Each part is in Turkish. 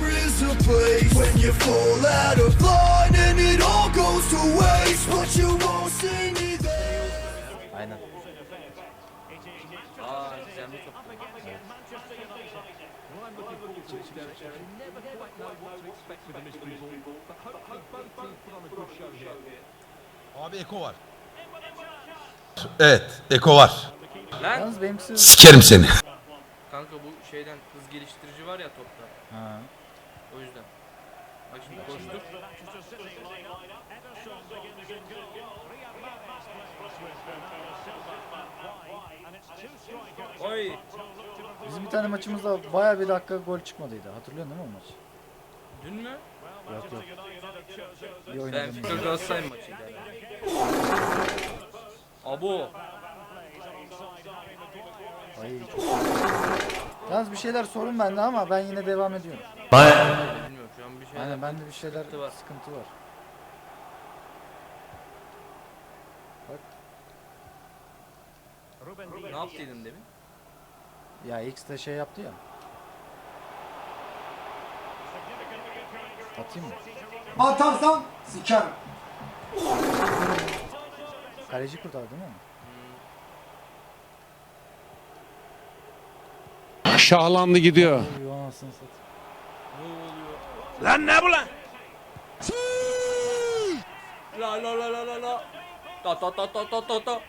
there is a place when you fall out of line and it all goes to waste, but you won't see me there. Aynen. Aa güzel bir top. Abi Eko var. Evet, Eko var. Lan Yalnız benimkisi... Sikerim seni. kanka bu şeyden hız geliştirici var ya topta. Ha. O yüzden. Bak şimdi koştuk. Oy. Bizim bir tane maçımızda baya bir dakika gol çıkmadıydı. Hatırlıyorsun değil mi o maç? Dün mü? Yok yok. Bir Ben oynadığımız. Fikir Galatasaray maçıydı herhalde. Abo. Ay çok Yalnız bir şeyler sorun bende ama ben yine devam ediyorum. Bilmiyorum şu an bir şey. Aynen bende bir şeyler Sıkıntı var. sıkıntı var. Bak Ne yaptıydın demin? ya X de şey yaptı ya. Atayım mı? Atarsam sikerim. Kaleci kurtardı değil mi? Şahlandı gidiyor. Lan ne bu lan? La la la la la la. Ta ta ta ta ta ta ta.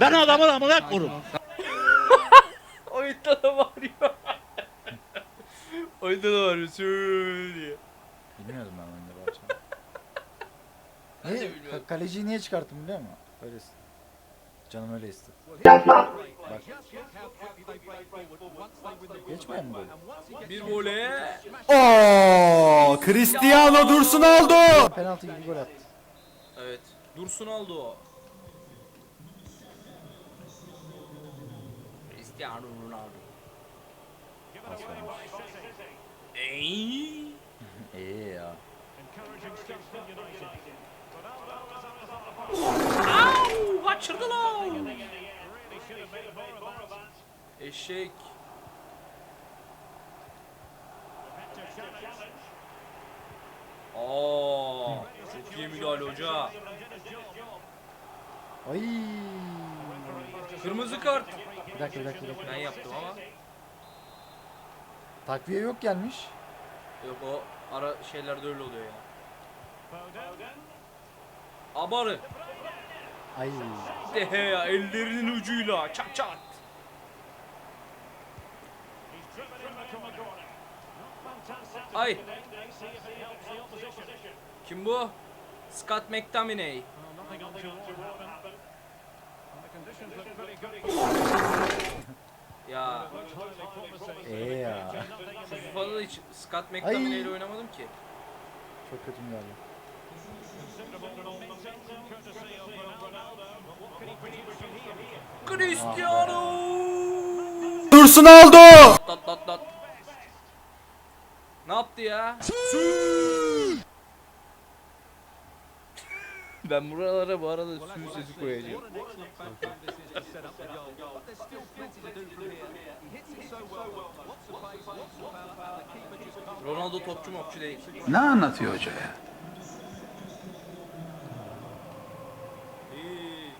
Ben adamın amına korum. Oyunda da bağırıyor. Oyunda da bağırıyor. Sür diye. Bilmiyordum ben oyunda de Niye? kaleciyi niye çıkarttım biliyor musun? Öyle ist- Canım öyle istedi. Bak. Geçmiyor mu gol? Bir voley. Oo, Cristiano Dursun aldı. Penaltı gibi gol attı. Evet. Dursun aldı o. Cristiano Ronaldo. Pas vermiş. Ey. İyi ya. Kaçırdı lan. Eşek. Aa, çok iyi müdahale hoca. Ay. Kırmızı kart. Bir dakika bir dakika bir dakika. Ben yaptım ama. Takviye yok gelmiş. Yok o ara şeylerde öyle oluyor ya. Abarı. Ay. Dehe ya ellerinin ucuyla çat çat. Ay. Kim bu? Scott McTominay. Ya İyi ya. şu hiç Scott McTominay ile oynamadım ki. Çok kötü müdahale. Cristiano. Dursun aldı. Tat tat tat. Ne yaptı ya? ben buralara bu arada suyun sesi koyacağım. Ronaldo topçu mopçu değil. Ne anlatıyor hoca ya? İyi.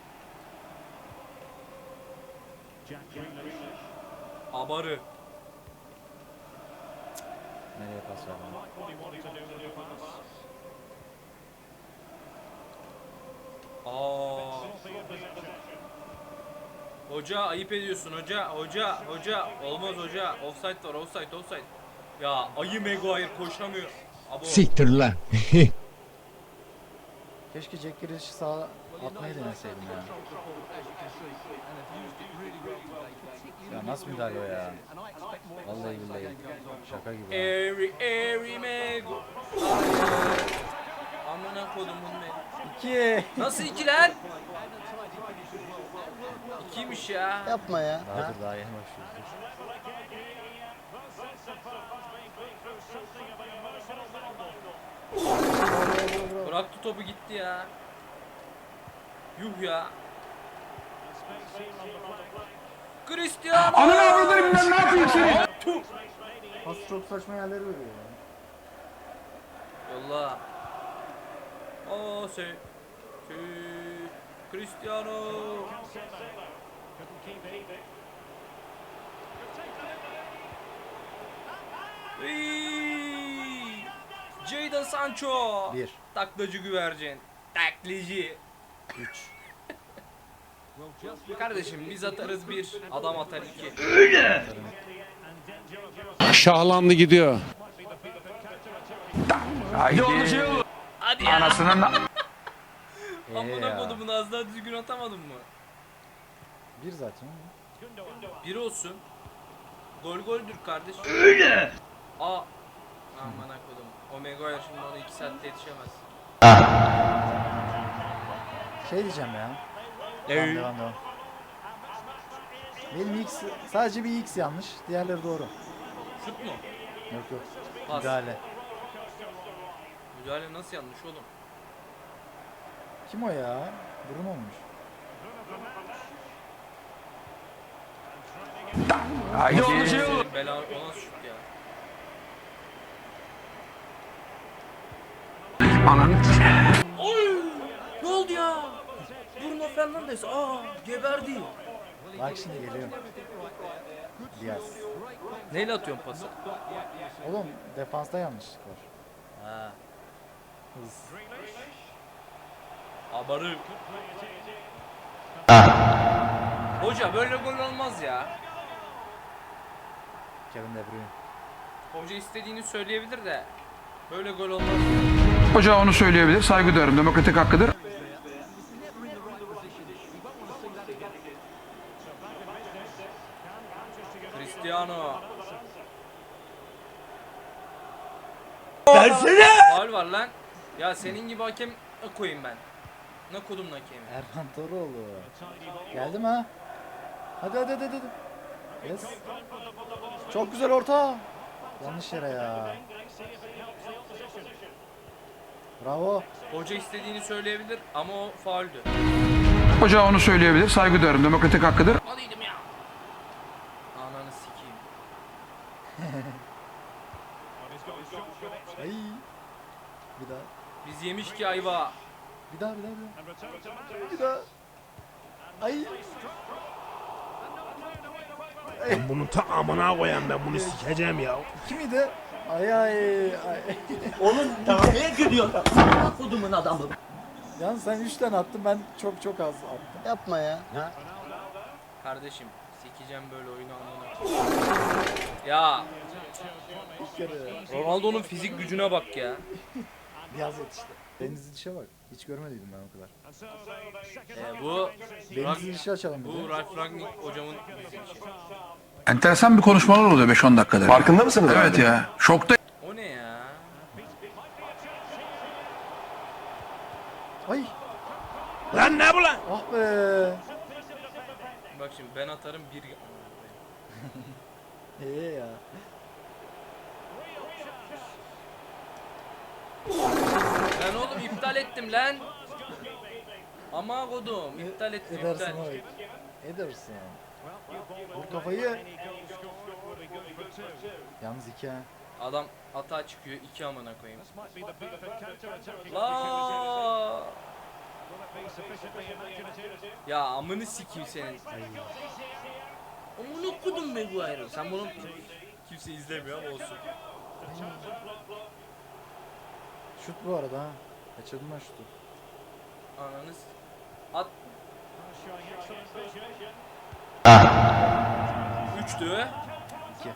Abarı. Nereye pas verdim? Aa. Hoca ayıp ediyorsun hoca hoca hoca olmaz hoca offside var offside offside ya ayı Maguire koşamıyor Abo. Siktir lan. Keşke Jack Grealish'i sağa atmayı deneseydim ya. Ya nasıl müdahale o ya? Vallahi billahi. Şaka gibi. Every every Maguire Amına kodumun be İki. Nasıl iki lan? İkiymiş ya Yapma ya. Daha dur daha yeni başlıyoruz. Bıraktı topu gitti ya Yuh ya Cristiano Ananı avradını bilmem ne yapayım. Pas çok saçma yerlere veriyor ya. Yolla. O se. Se. Cristiano. Jadon Sancho. Bir. Taklacı güvercin. Taklici. 3. Kardeşim biz atarız bir, adam atar iki. Şahlandı gidiyor. Haydi. Hadi ya. Anasının Ee Amına ya. kodumun az daha düzgün atamadın mı? Bir zaten. Bir olsun. Gol goldür kardeş. Öyle. Aa. Aman kodum. Omega şimdi ona 2 saatte yetişemez. Şey diyeceğim ya. Devam devam devam. Benim X sadece bir X yanlış. Diğerleri doğru. Şut mu? Yok yok. Pas. Müdahale. Müdahale nasıl yanlış oğlum? Kim o ya? Bruno'muş. Haydi. Senin bela o nasıl şut ya? Ananı Oy! Ne oldu ya? Bruno Fernandes aa geberdi. Bak şimdi geliyor. Diaz. Neyle atıyorsun pası? Oğlum defansta yanlışlık var. Ha. Hız. Abarı. Hoca böyle gol olmaz ya. Kevin De Bruyne. Hoca istediğini söyleyebilir de böyle gol olmaz. Hoca onu söyleyebilir. Saygı duyarım. Demokratik hakkıdır. Cristiano. Versene. Faul var lan. Ya senin gibi hakem ne koyayım ben? Ne kodum hakemi? Erman Toroğlu. Geldi mi ha? Hadi hadi hadi hadi. Yes. Çok güzel orta. Yanlış yere ya. Bravo. Hoca istediğini söyleyebilir ama o fauldü. Hoca onu söyleyebilir. Saygı duyarım. Demokratik hakkıdır. Alıydım ya. Ananı sikeyim. Ay. Bir daha. Biz yemiş ki ayva. Bir daha bir daha bir daha. Bir daha. Ay. Ben bunun ta amına koyayım ben bunu sikeceğim ya. Kimiydi? Ay ay ay. Oğlum neye gülüyorsun? Kodumun adamı. Yalnız sen 3 tane attın ben çok çok az attım. Yapma ya. Kardeşim sikeceğim böyle oyunu amına. Ya. Ronaldo'nun fizik gücüne bak ya. Biraz yetişti. Denizli dişe bak. Hiç görmediydim ben o kadar. Ee, bu Denizli dişi açalım bir bu de. Ralf Rangnick hocamın dizilişi. Enteresan bir konuşmalar oluyor 5-10 dakikada. Farkında mısınız? Evet ya. Şokta O ne ya? Ay. Lan ne bu lan? Ah be. Bak şimdi ben atarım bir Ee ya. Ben oğlum iptal ettim lan. Ama kodum iptal ettim Edersin iptal. oy. Edersin. Vur kafayı. Yalnız iki ha. Adam hata çıkıyor iki amına koyayım. La. Ya amını sikeyim senin. Amına kodum Maguire. Sen bunu kimse izlemiyor ama olsun. Şut bu arada ha. Kaçırdım ben şutu. Ananız. At. Üçtü. İki.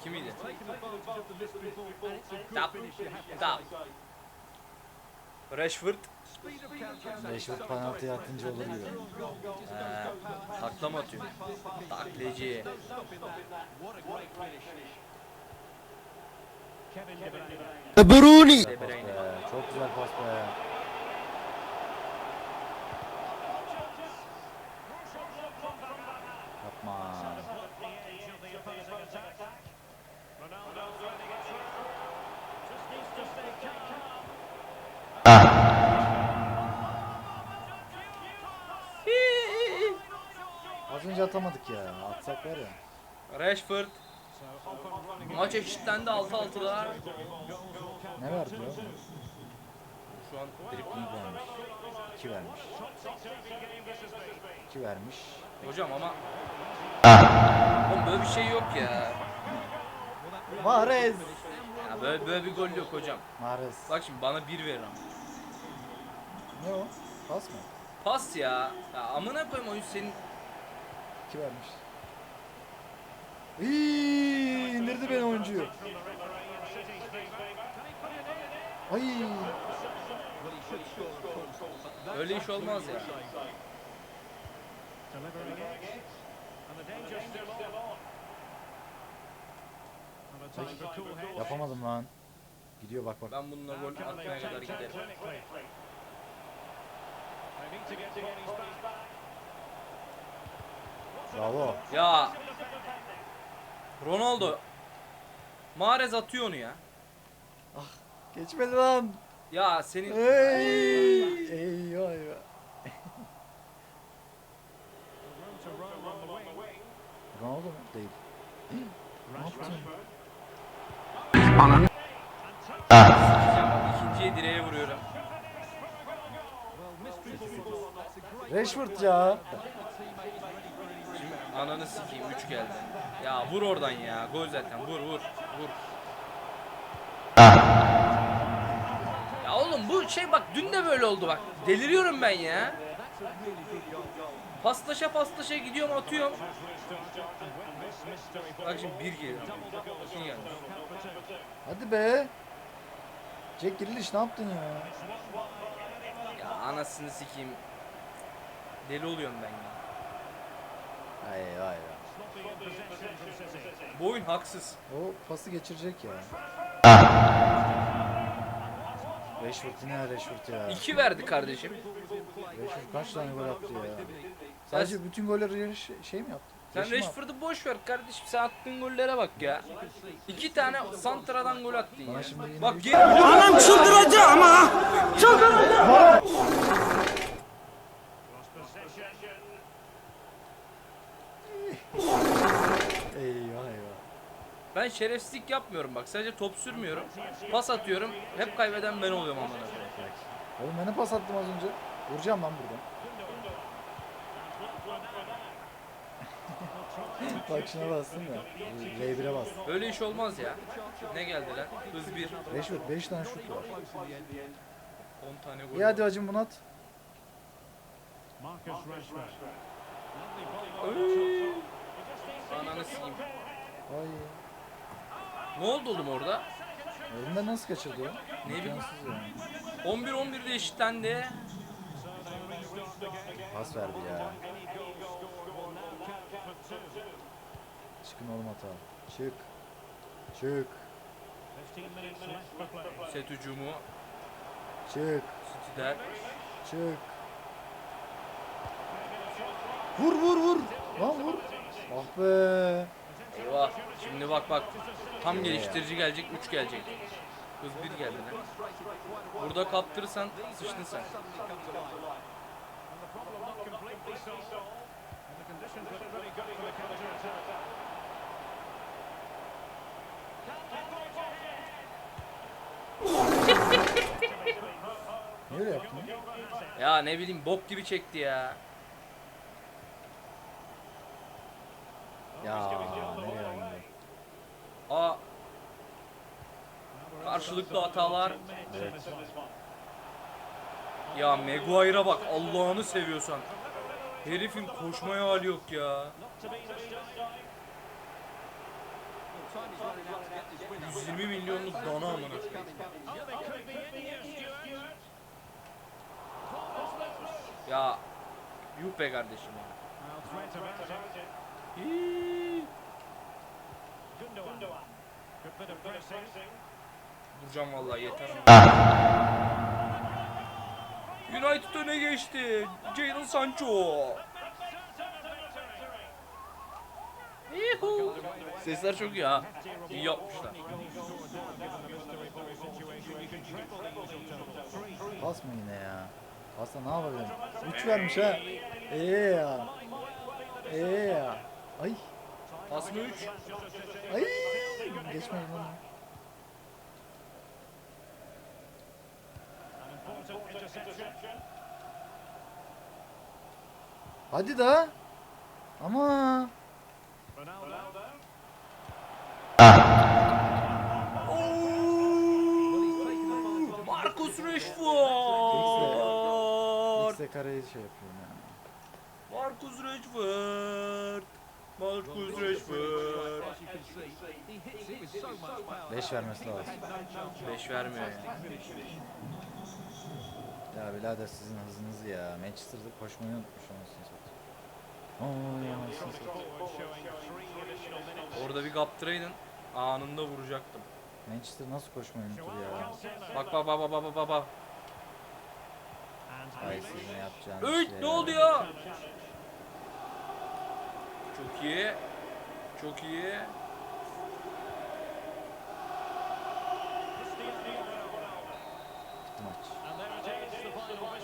İki miydi? Tap. Tap. Rashford. Rashford penaltıya atınca olur gibi. He, takla mı atıyor? Takleci. Bruni. De Bruyne. Be, çok güzel pas be. Atamadık ya. Atsak var ya. Rashford. Maç eşitlendi 6-6'da. Ne verdi ya? Şu an Dribbling vermiş. 2 vermiş. 2 vermiş. hocam ama Oğlum böyle bir şey yok ya. Mahrez. Ya böyle, böyle bir gol yok hocam. Mahrez. Bak şimdi bana bir verin ama. Ne o? Pas mı? Pas ya. Ya amına koyayım oyun senin 2 vermiş. İyi, indirdi beni oyuncuyu. Ay. öyle iş olmaz ya. Yapamadım lan. Gidiyor bak bak. Ben bununla gol atmaya kadar giderim. Bravo. Ya Ronaldo Mahrez atıyor onu ya. Geçmedi lan. Ya senin Ey. Eyvah eyvah. Ronaldo mu? Değil. ne yaptın? İkinciye direğe vuruyorum. Rashford ya. Ananı sikeyim 3 geldi. Ya vur oradan ya. Gol zaten. Vur vur. Vur. Ya oğlum bu şey bak dün de böyle oldu bak. Deliriyorum ben ya. Paslaşa paslaşa gidiyorum atıyorum. Bak şimdi bir geliyor. İki geldi. Hadi be. Jack Grealish ne yaptın ya? Ya anasını sikeyim. Deli oluyorum ben ya. Ay vay be. Bu oyun haksız. O pası geçirecek ya. Rashford yine Rashford ya. 2 verdi kardeşim. Rashford kaç tane gol attı ya. Sadece bütün golleri şey, şey mi yaptı? Sen mi Rashford'u boş ver kardeşim. Sen attığın gollere bak ya. İki tane Santra'dan gol attın ya. Bak geri Anam çıldıracağım ha. Eyvah eyvah. Ben şerefsizlik yapmıyorum bak. Sadece top sürmüyorum. Pas atıyorum. Hep kaybeden ben oluyorum amına koyayım. Oğlum ben ne pas attım az önce? Vuracağım lan buradan. Bak şuna bastın da. L1'e bas. Öyle iş olmaz ya. Ne geldi lan? Hız 1. Rashford 5 tane şut var. 10 tane gol. İyi hadi hacım bunu at. Öy! Ananı sikeyim. Ay. Ne oldu oğlum orada? Elinden nasıl kaçırdı ya? Ne bileyim. İmkansız yani. 11-11'de eşitlendi. Pas verdi ya. Çıkın oğlum hata. Çık. Çık. Set hücumu. Çık. City'den. Çık. Vur vur vur. Lan vur. Ah be. Eyvah. Şimdi bak bak. Tam geliştirici gelecek. 3 gelecek. Hız 1 geldi lan. Burada kaptırırsan sıçtın sen. Niye öyle yaptın? ya? Ne bileyim bok gibi çekti ya. Ya nereye Aa. Karşılıklı hatalar. Evet. Ya Maguire'a bak Allah'ını seviyorsan. Herifin koşmaya hali yok ya. 120 milyonluk dana amına. Ya yuh be kardeşim ya. Hii. Vuracağım vallahi yeter. United öne geçti. Jadon Sancho. Yuhu. Sesler çok iyi ha. İyi yapmışlar. Pas mı yine ya? Pasla ne yapabilirim? 3 vermiş ha. Eee ya. Eee ya. Ay. Pas mı 3? Ay. Geçmeyin onu. Hadi da. Ama. Marcus Rashford. Kareyi şey yapıyorum yani. Marcus Rashford. Marcus Rashford. 5 vermesi lazım. 5 vermiyor ya. Ya birader sizin hızınız ya. Manchester'da koşmayı unutmuş anasını satayım. Oo anasını satayım. Orada bir kaptıraydın anında vuracaktım. Manchester nasıl koşmayı unutur ya? Bak bak bak bak bak bak bak. Ay sizin yapacağınız Öy şey ne oldu ya? Çok iyi. Çok iyi.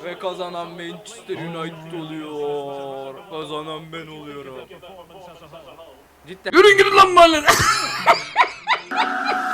Ve kazanan Manchester United oluyor. Kazanan ben oluyorum. Cidden. Yürüyün gidin lan mahalleden.